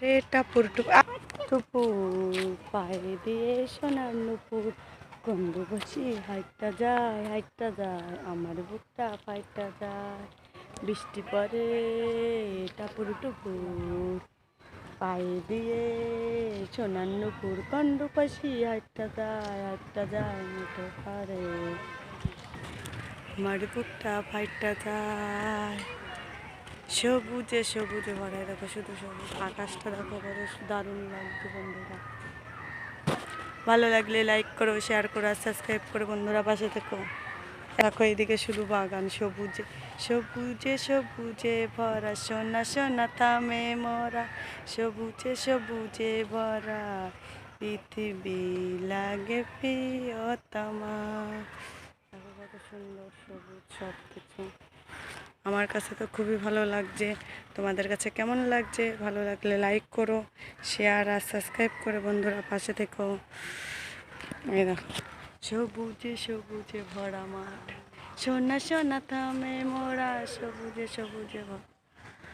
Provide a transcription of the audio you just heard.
রে টাপুর আ, পায়ে দিয়ে সোনার নুপুর। গন্ধু বসি হাইটটা যায় হাইটটা যায় আমার বুকটা ফাইটটা যায়। বৃষ্টি পরে টাপুর টুপুর পায়ে দিয়ে সোনার নুপুর কন্ডু পাশি হাইটটা যায় হাইটটা যায় মুঠো পারে আমার বুকটা ফাইটটা যায়। সবুজে সবুজে ভরা দেখো শুধু সবুজ। আকাশটা দেখো বড় দারুণ লাগছে বন্ধুরা। ভালো লাগলে লাইক করো শেয়ার করো আর সাবস্ক্রাইব করো বন্ধুরা, পাশে থেকো। দেখো এইদিকে শুধু বাগান, সবুজে সবুজে সবুজে ভরা, সোনা সোনা থামে মরা। সবুজে সবুজে ভরা, পৃথিবী লাগে প্রিয়তমা। দেখো কত সুন্দর সবুজ সব কিছু আমার কাছে তো খুবই ভালো লাগছে। তোমাদের কাছে কেমন লাগছে? ভালো লাগলে লাইক করো শেয়ার আর সাবস্ক্রাইব করে বন্ধুরা পাশে থেকো। এই দেখো। সবুজে সবুজে ভরা মাঠ। সোনা সোনা থামে মোরা, সবুজে সবুজে ভরা